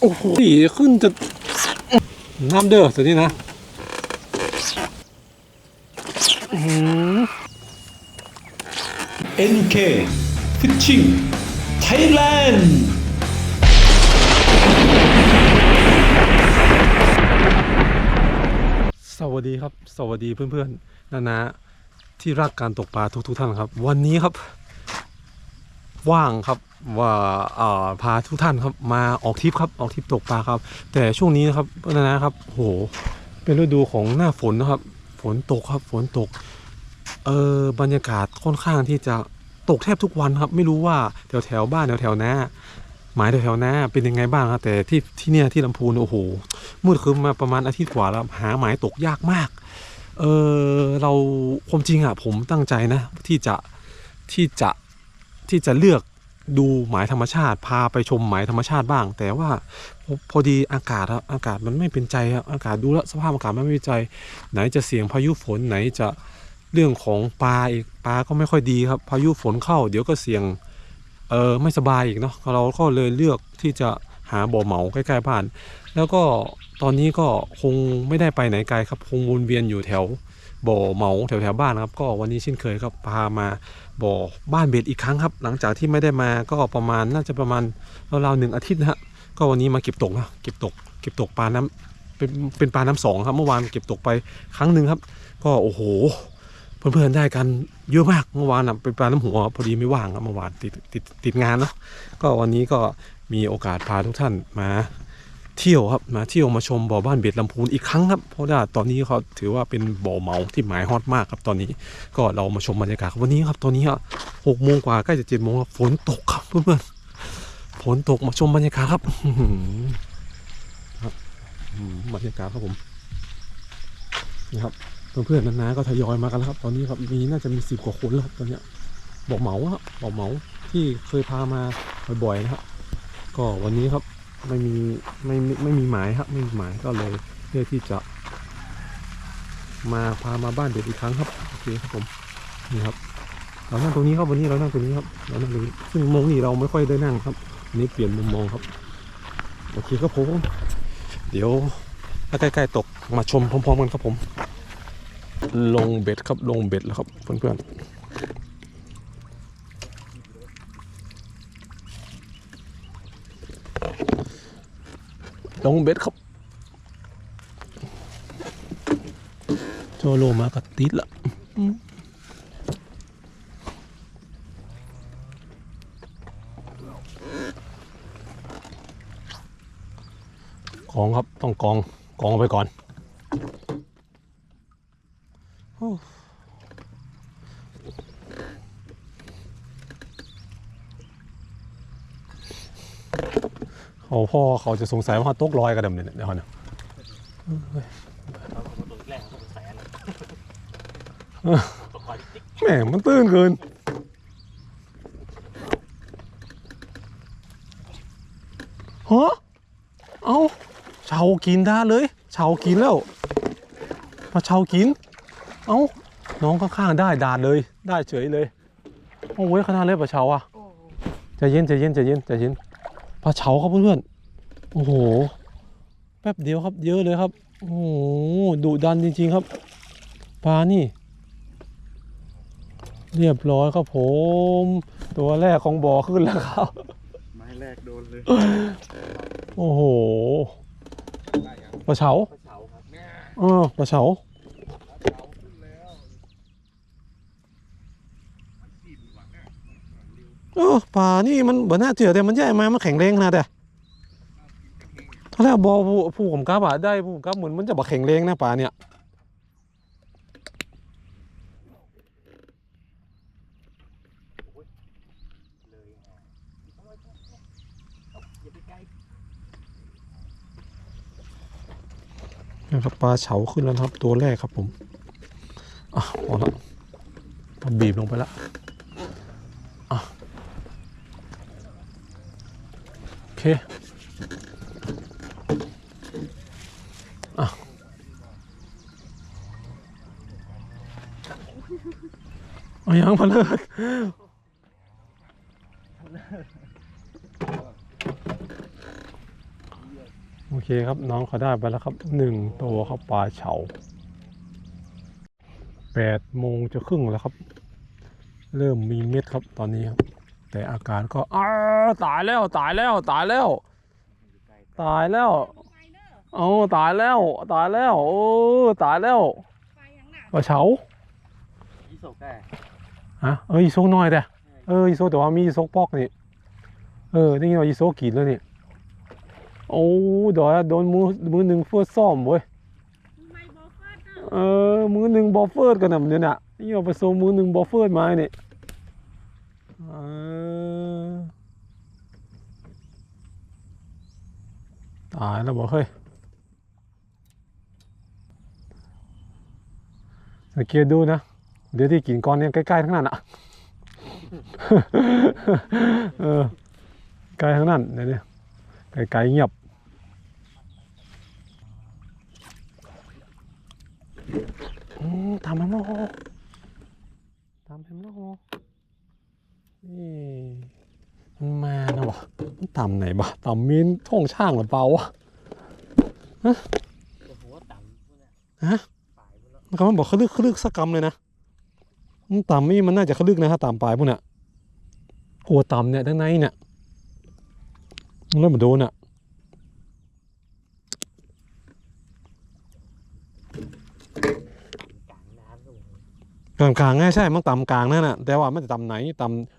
โอ้โหสีขึ้นจะน้ำเด้อตัวนี้นะอื้อหือ NK Fishing Thailand สวัสดีครับ สวัสดีเพื่อนๆนานาที่รักการตกปลาทุกๆท่านครับ วันนี้ครับ ว่างครับว่าพาทุกท่านครับมาออกทริปครับออกทริปตกปลาครับ แต่ช่วงนี้นะครับนานาครับโหเป็นฤดูของหน้าฝนนะครับ ฝนตกครับฝนตกเออบรรยากาศค่อนข้างที่จะตกแทบทุกวันครับ ไม่รู้ว่าแถวแถวบ้านแถวแถวนาหมายแถวแถวๆนาเป็นยังไงบ้างครับแต่ที่ที่เนี่ยที่ลำพูนโอ้โหมืดครึ้มมาประมาณอาทิตย์กว่าแล้วหาหมายตกยากมากเออเราความจริงอะผมตั้งใจนะที่จะที่จะ ที่จะเลือกดูหมายธรรมชาติ พาไปชมหมายธรรมชาติบ้าง แต่ว่าพอดีอากาศอากาศมันไม่เป็นใจครับอากาศดูแลสภาพอากาศมันไม่เป็นใจ ไหนจะเสี่ยงพายุฝนไหนจะเรื่องของปลาอีกปลาก็ไม่ค่อยดีครับ พายุฝนเข้า เดี๋ยวก็เสี่ยงเออไม่สบายอีกเนาะเราก็เลยเลือกที่จะหาบ่อเหมาใกล้ๆบ้าน แล้วก็ตอนนี้ก็คงไม่ได้ไปไหนไกลครับ คงวนเวียนอยู่แถวบ่อเหมาแถวแถวๆบ้านนะครับ ก็วันนี้เช่นเคยครับพามา บ่อบ้านเบ็ดอีกครั้งครับ หลังจากที่ไม่ได้มาก็ประมาณน่าจะประมาณราวๆหนึ่งอาทิตย์นะฮะก็วันนี้มาเก็บตกนะเก็บตก เก็บตกปลาน้ำเป็นเป็นปลาน้ำสองครับเมื่อวานเก็บตกไปครั้งหนึ่งครับ ก็โอ้โห เพื่อนๆได้กันเยอะมากเมื่อวานนะเป็นปลาน้ำหัวพอดีไม่ว่างครับเมื่อวานติดติดติดงานเนาะก็วันนี้ก็มีโอกาสพาทุกท่านมา เที่ยวครับมาเที่ยวมาชมบ่อบ้านเบ็ดลำพูนอีกครั้งครับเพราะว่าตอนนี้เขาถือว่าเป็นบ่อเหมาที่หมายฮอตมากครับตอนนี้ก็เรามาชมบรรยากาศวันนี้ครับตอนนี้อะหกโมงกว่าใกล้จะเจ็ดโมงครับฝนตกครับเพื่อนๆฝนตกมาชมบรรยากาศครับครับบรรยากาศครับผมนี่ครับเพื่อนๆนานาก็ทยอยมากันแล้วครับ ตอนนี้ครับมีน่าจะมีสิบกว่าคนแล้วครับตอนเนี้ยบ่อเหมาครับบ่อเหมาที่เคยพามาบ่อยๆนะครับก็วันนี้ครับ ไม่มีไม่ไม่มีหมายครับไม่มีหมายก็เลยเลือกที่จะมาพามาบ้านเด็กอีกครั้งครับโอเคครับผมนี่ครับเรานั่งตรงนี้ครับวันนี้เรานั่งตรงนี้ครับเรานั่งตรงนี้ซึ่งมุมนี้เราไม่ค่อยได้นั่งครับอันนี้เปลี่ยนมุมมองครับโอเคครับผมเดี๋ยวถ้าใกล้ๆตกมาชมพร้อมๆกันครับผม ลงเบ็ดครับลงเบ็ดแล้วครับเพื่อนๆ ลงเบ็ดครับ โจโลมากับติดละกองครับต้องกองกองไปก่อน เขาพ่อเขาจะสงสัยว่าเขาตกลอยกระดมเนี่ยเดี๋ยวก่อนนะแหมมันตื้นเกินฮะเอาเชากินได้เลยเชากินแล้ว มาเชากิน เอาน้องข้างๆได้ดาดเลย ได้เฉยเลย โอ้ยขนาดเลยปลาเชาอะใจเย็นใจเย็นใจเย็นใจเย็น ลาเชาครับเพื่อนๆ โอ้โห แป๊บเดียวครับ เยอะเลยครับ โอ้โหดุดันจริงๆครับ ปลานี่ เรียบร้อยครับผม ตัวแรกของบ่อขึ้นแล้วครับ ไม้แรกโดนเลย โอ้โหปลาเฉาเฉาครับเออปลาเฉา เออปลานี่มันบ่น่าเจือแต่มันใหญ่มามันแข็งแรงขนาดแต่ถ้าแล้วบอผู้ผู้ผมกล้าบอะได้ผู้ผมกล้าเหมือนมันจะบ่แข็งแรงนะปลาเนี่ยนะครับปลาเฉาขึ้นแล้วครับตัวแรกครับผมอะพอละเอาบีบลงไปละอะโอ เคอะเอายังพอเลิกโอเคครับน้องเขาได้ไปแล้วครับหนึ่งตัวครับปลาเฉาแปดโมงจะครึ่งแล้วครับ เริ่มมีเม็ดครับตอนนี้ครับ แต่อาการก็อ้าตายแล้วตายแล้วตายแล้ว ตายแล้วโอ้ตายแล้ว ตายแล้วโอ้ตายแล้วไปยังหนักปลาเฉายี่สกได้ฮะเอออีโซกน้อยแต่เอออีโซกแต่ว่ามีอีโซกปอกนี่เออได้ยินว่าอีโซกกินแล้วนี่โอ้เดี๋ยวโดนมือมือหนึ่งเฟื่อซ่อมเว้ยไม่บอกว่าเนอะเออมือหนึ่งบอเฟิร์ดกันนะมันเนี่ยน่ะนี่เอาไปโซมือหนึ่งบอเฟิร์ดมาเนี่ยเออ ตายแล้วบอกเฮ้ยสังเกตดูนะ เดี๋ยวที่กินก้อนเนี่ยใกล้ๆทั้งนั้นอะเออใกล้ทั้งนั้นเดี๋ยวนี้ไกลๆเงียบอืมทำมันแล้วโหทำมันแล้วโห มันมานะวะมันต่ำไหนบะต่ำมีนท่องช่างหรือเปล่าวะตัวหัวต่ำพวกเนี้ยฮะฝ่ายพวกเนี้ยมันคำมันบอกเขาลึกเขาลึกสักกรรมเลยนะมันต่ำนี่มันน่าจะเขาลึกนะถ้าต่ำปลายพวกเนี้ยกลัวต่ำเนี่ยทั้งในเนี่ยมันเริ่มมาโดนอะกลางกลางกลางๆไงใช่ มันต่ำกลางนั่นน่ะ แต่ว่าไมันจะต่ำไหนต่ำ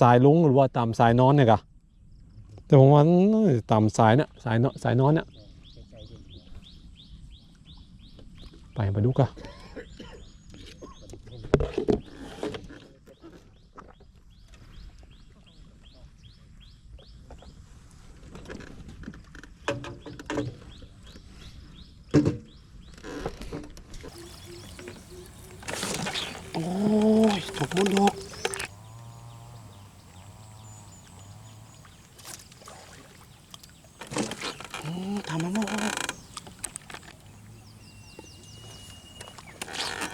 สายลุงหรือว่าต่ำสายนอนเนี่ยกะแต่ผมว่าน่าจะต่ำสายเนี่ยสายนอนสายนอนเนี่ยไปไปดูกะโอ้ยถูกมนดกอืมทำมันบ่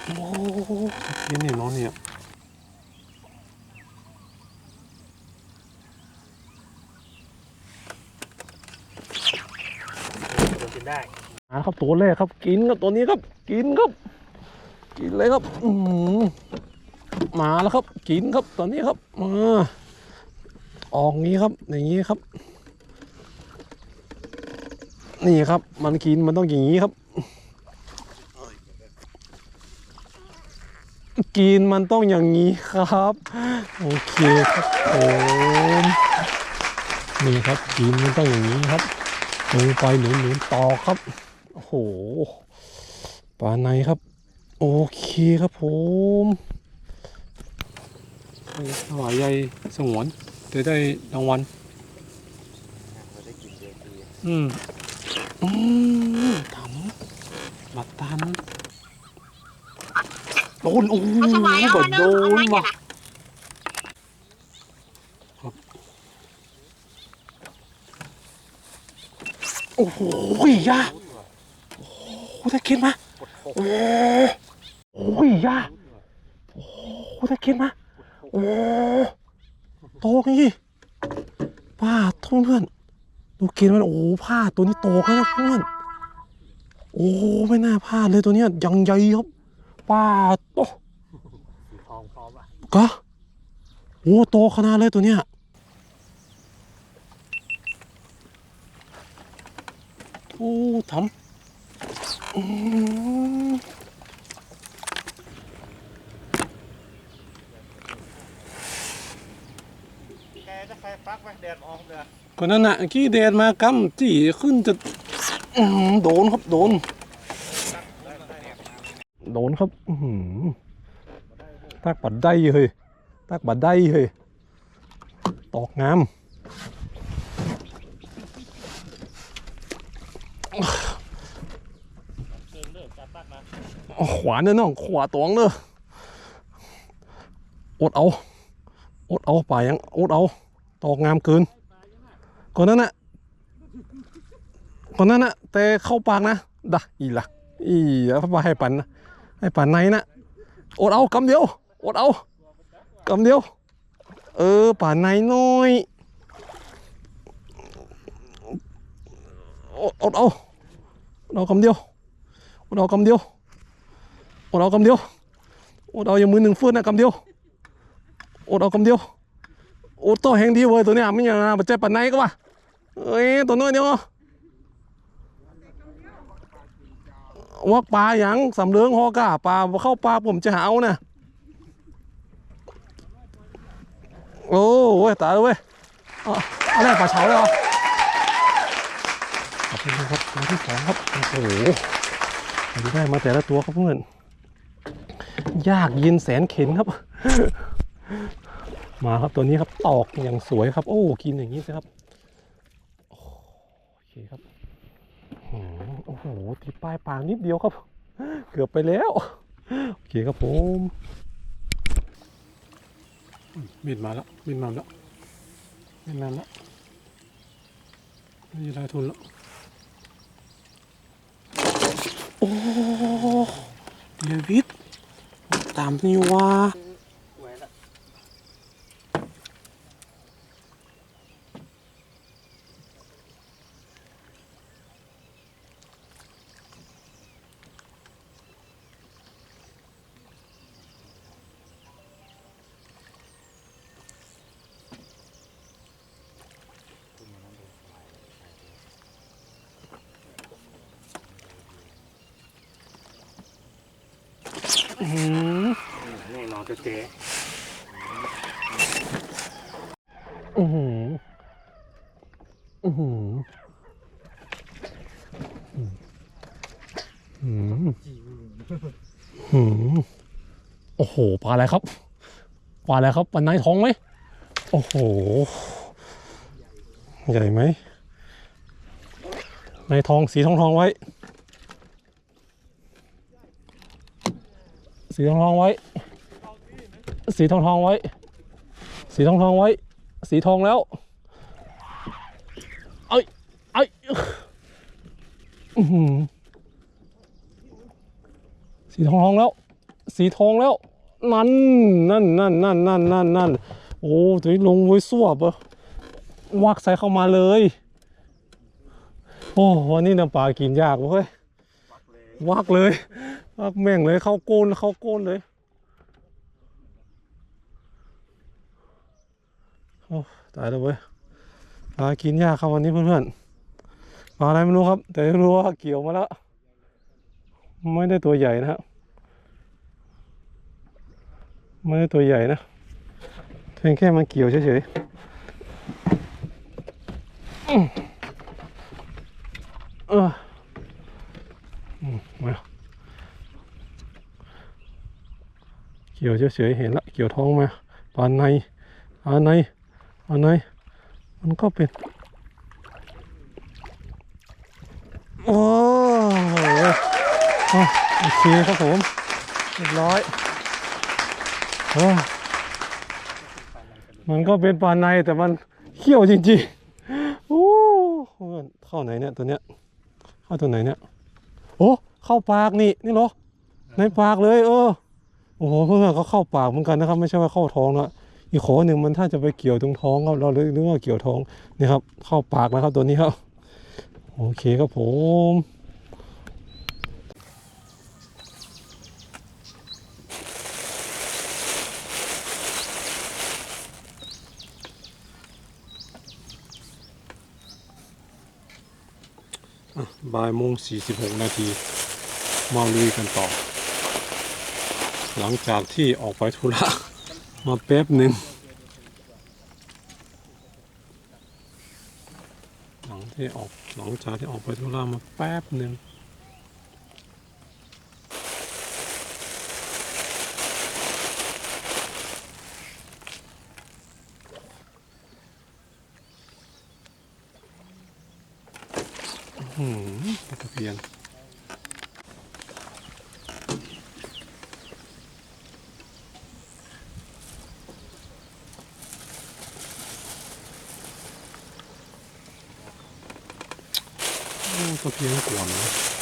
โอ้ยนี่นี่น้องเนี่ย ๆตัวกิน ได้มาครับตัวแรกครับ กินครับตัวนี้ครับ กินครับ กินเลยครับอืมาแล้วครับ กินครับตอนนี้ครับมาออกงี้ครับ อย่างนี้ครับ นี่ครับ มันกินมันต้องอย่างนี้ครับ กินมันต้องอย่างนี้ครับ โอเคครับผมนี่ครับ กินมันต้องอย่างนี้ครับ ลงไปหนุนหนุนต่อครับ โอ้โหปลาในครับ โอเคครับผมถวายใยสงวนจะได้รางวัลเราได้กินเดือนดีอืมอืมทำบัตรตันโดนโอ้โหเอาสวายเอาบัมาดเนโดอะเอานไว้ว่ะ กันอะ โอ้โห ยาโอ้โหตะเกียนมาโคกโอ้โหยาโอ้โหตะเกียนมาโอ้โตงี้ป้าทุกเพื่อนดูกินมันโอ้ผ้าตัวนี้โตแล้วนะเพื่อนโอ้ไม่น่าพลาดเลยตัวเนี้ยยังใหญ่ครับป้าโตสีทองพร้อมอะก็โอ้โตขนาดเลยตัวเนี้ย อ้ทำกจะใคนนั้นน่ะกี้เดนมากำจี้ขึ้นจะโดนครับโดน โดนครับตักบัดได้เฮ้ยตักบัดได้เฮ้ยตอกงาม เกินเลิกจับปักมา เอา ขวาเนี่ยน้องขวาตวงเนอะอดเอาอดเอาป่ายังอดเอาตอกงามเกินคนนั้นน่ะคนนั้นนะแต่เข้าปากนะดะอีละอีแล้วพาให้ปันนะให้ปันในนะอดเอากำเดียวอดเอากำเดียว เออป่าในน้อยอดอดเอา เอาคำเดียวอดเอาคำเดียวอดเอาคำเดียวอดเอาอย่างมือหนึ่งฟื้นนะคำเดียวอดเอาคำเดียวโอดโตแหงดีเว้ยตัวเนี้ยไม่อย่างนะปัจจัยปันไหนก็ว่าเอ้ยตัวน้อยเดียววักปลาอย่างสำเริงฮอกาปลาเข้าปลาผมจะหาเอานะโอ้เว้ยตายแล้วเว้ยอาเอาแรปลาเฉาเลยเหรอ ขอบคุณครับตัวที่สองครับโอ้โหดูได้มาแต่ละตัวครับเพื่อนยากเย็นแสนเข็นครับ มาครับตัวนี้ครับตอกอย่างสวยครับ โอ้กินอย่างนี้สิครับโอเคครับโอ้โหติดปลายปากนิดเดียวครับ เกือบไปแล้วโอเคครับผมมมีดมาแล้วมีดมาแล้วมีดมาแล้วนี่ได้ทุนแล้ว โอ้ เดวิดตามนี่ว่า อื้อหือนี่นอนเจ๊อื้อหืออื้อหืออื้อหืออื้อหือโอ้โหปลาอะไรครับปลาอะไรครับปลาไนท้องไหมโอ้โห ใหญ่ไหมในทองสีทองทองไว้ สีทองทองไว้ สีทองทองไว้ สีทองทองไว้ สีทองแล้วเอ้ยเอ้ยสีทองทองแล้ว สีทองแล้ว นั่นนั่นนั่นนั่นนั่นนั่นนั่นโอ้ตัวนี้ลงไว้สวบอะวักใส่เข้ามาเลย โอ้วันนี้น้ำปลากินยากเว้ยวักเลย วักแม่งเลยเข้าโกนเข้าโกนเลยโอ้ตายแล้วเว้ยปลากินยากครับวันนี้เพื่อนๆปลาอะไรไม่รู้ครับ แต่รู้ว่าเกี่ยวมาแล้ว ไม่ได้ตัวใหญ่นะครับไม่ได้ตัวใหญ่นะเพียงแค่มันเกี่ยวเฉยๆอื้อเอออืมมา เกี่ยวเฉยๆเห็นละเกี่ยวท้องมาปานในปานในปานในมันก็เป็นโอ้ยอะโอเคครับผมเรียบร้อยอมันก็เป็นปลาในแต่มันเขี้ยวจริงๆโอ้เข้าไหนเนี่ยตัวเนี้ยเข้าตัวไหนเนี่ยโอ้เข้าปากนี่นี่เหรอในปากเลยเออ อ้โหเพื่อนๆก็เข้าปากเหมือนกันนะครับ ไม่ใช่ว่าเข้าท้องนะอีกขอหนึ่งมันถ้าจะไปเกี่ยวตรงท้องครับเราเลยกว่าเกี่ยวท้องนี่ครับ เข้าปากแล้วครับตัวนี้ครับ โอเคครับผมบ่ายโมงสี่สิบหกนาที มาลุยกันต่อ หลังจากที่ออกไปธุระมาแป๊บหนึ่งหลังที่ออกหลังจากที่ออกไปธุระมาแป๊บหนึ่งอืมปลาตะเพียน โอ้ตะเพียนกวนนะ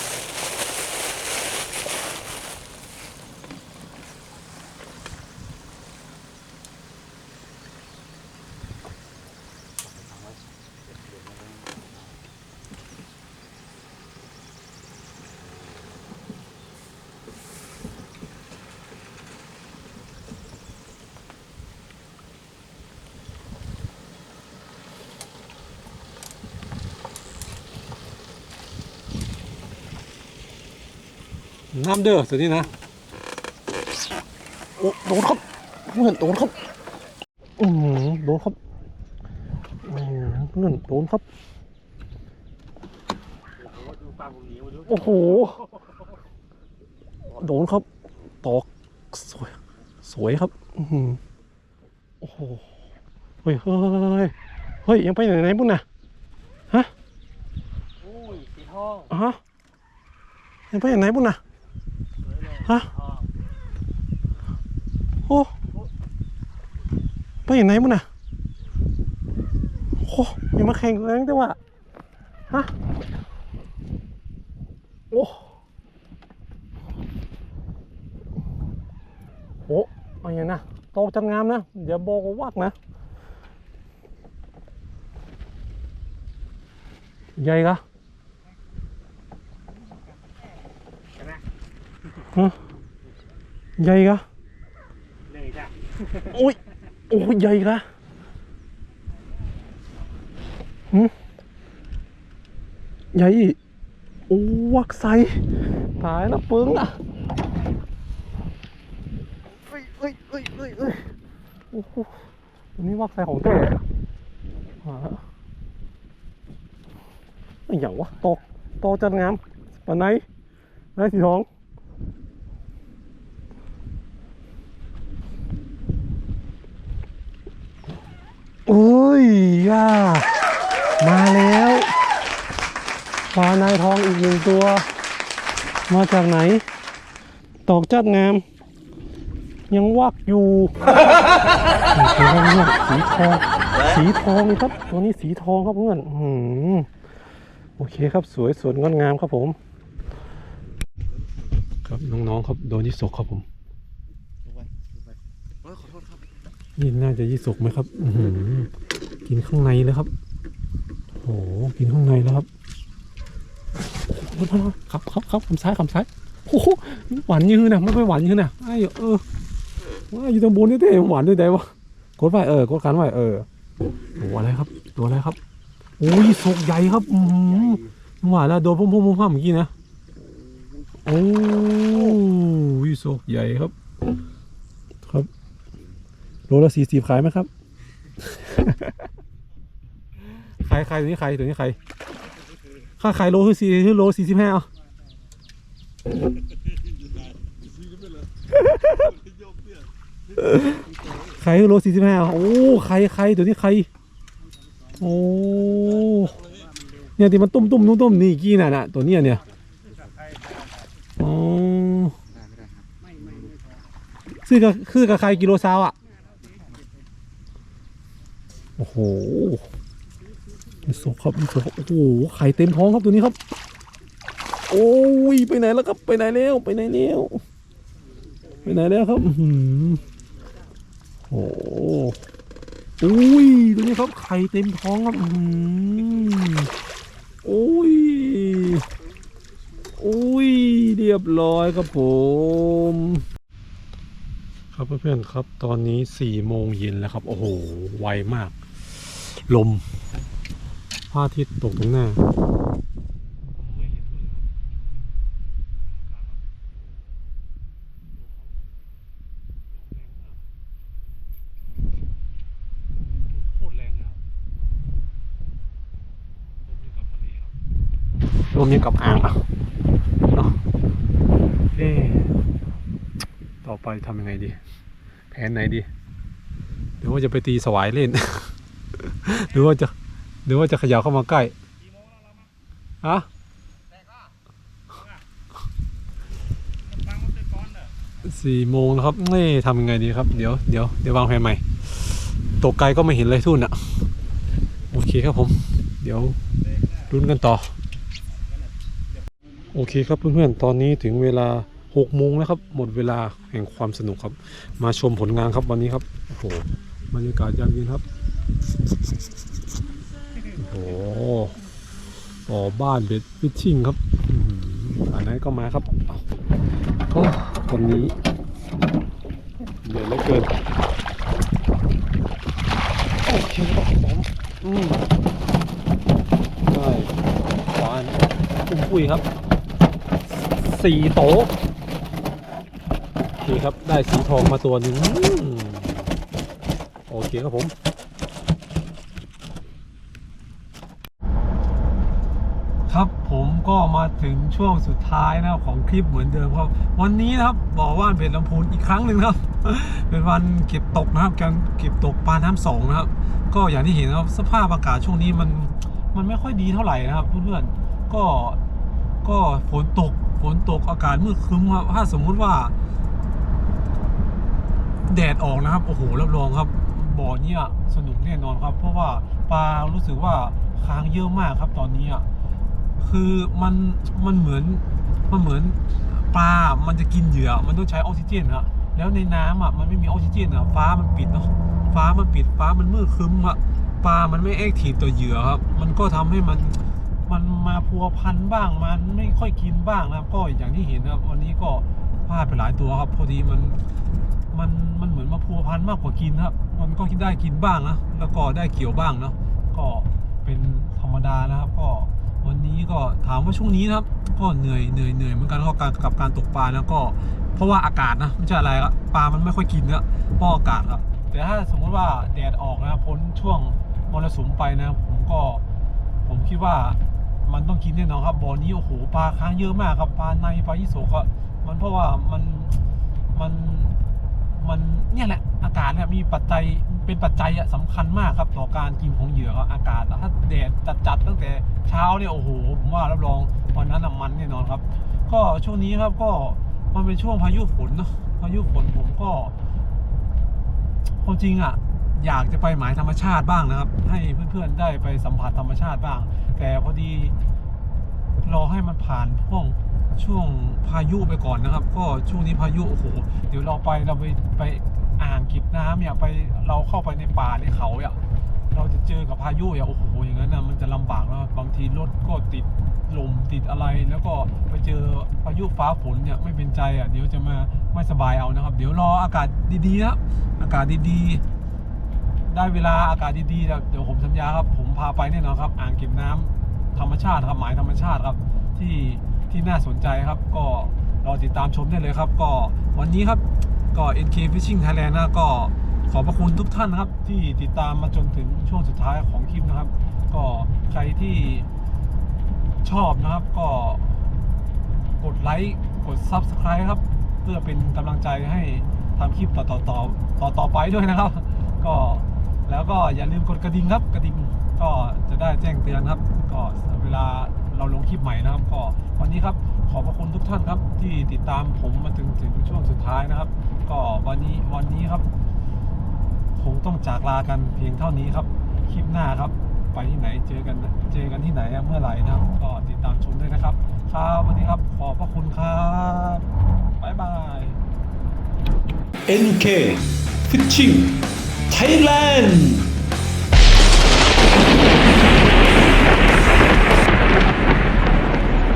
น้ำเด้อตัวนี้นะโอ้โดนครับเพื่อนโดนครับอืมโดนครับอืมเพื่อนโดนครับดูปลาผมเหนียวดูโอ้โห โดนครับ ตอกสวย สวยครับ อือหือโอ้โหเฮ้ยเฮ้ยเฮ้ยเฮ้ย ยังไปไหนไหนบุ่นน่ะอุ้ยสีทองอะฮะยังไปไหนบุ่นน่ะสวยเลย ฮะทองโอ้ไปไหนบุ่นน่ะโอ้ยังมาแข่งแรงแต่ว่าฮะโอ้โอะไรอย่างนะโตจังงามนะเดี๋ยวบอกว่าวักนะใหญ่กะ ใช่ไหม ใหญ่กะเลยจ้ะโอ้ยโอ้ยใหญ่กะหืมใหญ่โอ้วักใสตายแล้วปึ้งอะเอ้ยเอ้ยเอ้ยเอ้ยเอ้ยโอ้โหนนี้วักใสของแท้หาไอ้อย่างวะตโตจัดงามปานไหนไหนสีทอง เอุ้ยย่ามาแล้วปลานายทองอีกหนึ่งตัว มาจากไหน ตอกจัดงาม ยังวักอยู่โอ้โหเนี่ยสีทอง สีทองครับ ตัวนี้สีทองครับเพื่อนโอเคครับสวยสวยงดงามครับผม ครับน้องๆครับโดนยี่สกครับผม นี่น่าจะยี่สกไหมครับอืกินข้างในเลยครับโอ้โหกินข้างในแล้วครับโอ้โหครับครับครับคำซ้ายคำซ้ายโอ้โหหวานยืนนะไม่ค่อยหวานยืนนะไอ้เออว่าอยู่ตรงบนนี่เท่หวานด้วยได้วะกดไปเออกดกันไว้เออโอ้อะไรครับ ตัวอะไรครับโอ้ยสกใหญ่ครับอือหือหวานแล้วโดนพุ่มพุ่มพุ่มพุ่มเมื่อกี้นะโอ้ยสกใหญ่ครับ ลละสี่สิบขายไหมครับ ขายขายตัวนี้ขายตัวนี้ขายค่าขายโลคือสี่คือโลสี่สิบห้าเอาขายคือโลสี่สิบห้าโอ้ไข่ไข่ตัวนี้ไข่โอ้เนี่ยที่มันตุ้มตุ้มตุ้มตุ้มนี่กี่น่ะน่ะตัวเนี้ยเนี่ยอ๋อซื้อกับคือกับใครกิโลซาวอะ อ้โหมีศพครับมีศพโอ้โหไข่เต็มท้องครับตัวนี้ครับ โอ้ยไปไหนแล้วครับ ไปไหนแล้วไปไหนแล้วไปไหนแล้วครับโอ้โหอุ้ยตัวนี้ครับไข่เต็มท้องครับโอ้ยโอ้ยเรียบร้อยครับผม ครับเพื่อนๆครับตอนนี้สี่โมงเย็นแล้วครับ โอ้โหไวมาก ลมพระอาทิตย์ตกตรงหน้ารวมยังกับอ่างอะเนาะเอ๊ะต่อไปทำยังไงดี แผนไหนดีหรือว่าจะไปตีสวายเล่น หรือว่าจะหรือว่าจะขยับเข้ามาใกล้ฮะสี่โมงแล้วครับนี่ทำยังไงดีครับ เดี๋ยวเดี๋ยวเดี๋ยววางแผนใหม่ตกไกลก็ไม่เห็นเลยทุ่นอะโอเคครับผม เดี๋ยวรุ้นกันต่อ โอเคครับเพื่อนๆ ตอนนี้ถึงเวลา6โมงแล้วครับ หมดเวลาแห่งความสนุกครับ มาชมผลงานครับวันนี้ครับ โอ้โหบรรยากาศยามเย็นครับ โอ้โหต่อบ้านเบ็ดฟิชชิ่งครับอันนั้นก็มาครับโอ้วันนี้เดือยเหลือเกินโอเคครับผมอืมได้หวานปุ้มปุ้ยครับสี่โตะโอเคครับได้สีทองมาตัวหนึ่งโอเคครับผม ครับผมก็มาถึง ช่วงสุดท้ายนะครับของคลิปเหมือนเดิมครับ วันนี้นะครับบอกว่าเป็นลำพูนอีกครั้งหนึ่งนะครับ เป็นวันเก็บตกนะครับการเก็บตกปลาน้ำสองนะครับ ก็อย่างที่เห็นนะครับสภาพอากาศช่วงนี้มันมันไม่ค่อยดีเท่าไหร่นะครับเพื่อนๆก็ก็ฝนตกฝนตกอากาศมืดครึ้มครับถ้าสมมุติว่า แดดออกนะครับโอ้โหรับรองครับบ่อเนี้ยสนุกแน่นอนครับ เพราะว่าปลารู้สึกว่าค้างเยอะมากครับตอนนี้อะ คือมันมันเหมือนมันเหมือนปลา มันจะกินเหยื่อ มันต้องใช้ออกซิเจนครับแล้วในน้ำอะมันไม่มีออกซิเจนอะฟ้ามันปิดเนาะฟ้ามันปิดฟ้ามันมืดครึ้มอะปลา มันไม่แอคทีฟต่อเหยื่อครับ มันก็ทำให้มันมันมาพัวพันบ้าง มันไม่ค่อยกินบ้างนะครับ ก็อย่างที่เห็นนะครับ วันนี้ก็พลาดไปหลายตัวครับ พอดีมันมันมันเหมือนมาพัวพันมากกว่ากินครับ มันก็ได้กินบ้างนะ แล้วก็ได้เกี่ยวบ้างเนาะ ก็เป็นธรรมดานะครับ ก็ วันนี้ก็ถามว่าช่วงนี้นะครับ ก็เหนื่อยเหนื่อยเหนื่อยเหมือนกันก็การกับการตกปลานะก็เพราะว่าอากาศนะไม่ใช่อะไรละปลามันไม่ค่อยกินเนะเพราะอากาศครับ แต่ถ้าสมมติว่าแดดออกนะพ้นช่วงมรสุมไปนะ ผมก็ผมคิดว่ามันต้องกินแน่นอนครับบ่อนี้โอ้โหปลาค้างเยอะมากครับปลาในปลายี่โสก็มันเพราะว่ามันมันมันเนี่ยแหละอากาศเนี่ยมีปัจจัย เป็นปัจจัยอะสำคัญมากครับต่อการกินของเหยื่อครับอากาศถ้าแดดจัดๆตั้งแต่เช้าเนี่ยโอ้โหผมว่ารับรองวันนั้นน่ะมันแน่นอนครับ ก็ช่วงนี้ครับก็มันเป็นช่วงพายุฝนเนาะพายุฝนผมก็ความจริงอะอยากจะไปหมายธรรมชาติบ้างนะครับ ให้เพื่อนๆได้ไปสัมผัสธรรมชาติบ้าง แต่พอดีรอให้มันผ่านช่วงช่วงพายุไปก่อนนะครับ ก็ช่วงนี้พายุโอ้โหเดี๋ยวเราไปเราไปไป อ่างเก็บน้ำเนี่ยไปเราเข้าไปในป่าในเขาเนี่ยเราจะเจอกับพายุอะโอ้โหอย่างนั้นนะมันจะลำบากนะบางทีรถก็ติดลมติดอะไร แล้วก็ไปเจอพายุฟ้าฝนเนี่ยไม่เป็นใจอะเดี๋ยวจะมาไม่สบายเอานะครับ เดี๋ยวรออากาศดีๆนะครับอากาศดีๆ ได้เวลาอากาศดีๆแล้วเดี๋ยวผมสัญญาครับ ผมพาไปแน่นอนครับ อ่างเก็บน้ำธรรมชาติครับหมายธรรมชาติครับที่ที่น่าสนใจครับ ก็รอติดตามชมได้เลยครับ ก็วันนี้ครับ ก็ NK Fishing Thailand นะก็ขอบพระคุณทุกท่านนะครับ ที่ติดตามมาจนถึงช่วงสุดท้ายของคลิปนะครับ ก็ใครที่ชอบนะครับก็กดไลค์กด Subscribe ครับ เพื่อเป็นกำลังใจให้ทำคลิปต่อต่อต่อต่อต่อไปด้วยนะครับ ก็แล้วก็อย่าลืมกดกระดิ่งครับกระดิ่งก็จะได้แจ้งเตือนครับ ก็เวลาเราลงคลิปใหม่นะครับ ก็วันนี้ครับ ขอบพระคุณทุกท่านครับ ที่ติดตามผมมาถึงถึงช่วงสุดท้ายนะครับ ก็วันนี้วันนี้ครับคงต้องจากลากันเพียงเท่านี้ครับ คลิปหน้าครับ ไปที่ไหนเจอกันเจอกันที่ไหนเมื่อไหร่นะครับ ก็ติดตามชมด้วยนะครับครับวันนี้ครับขอบพระคุณครับบ๊ายบาย NK Fishing Thailand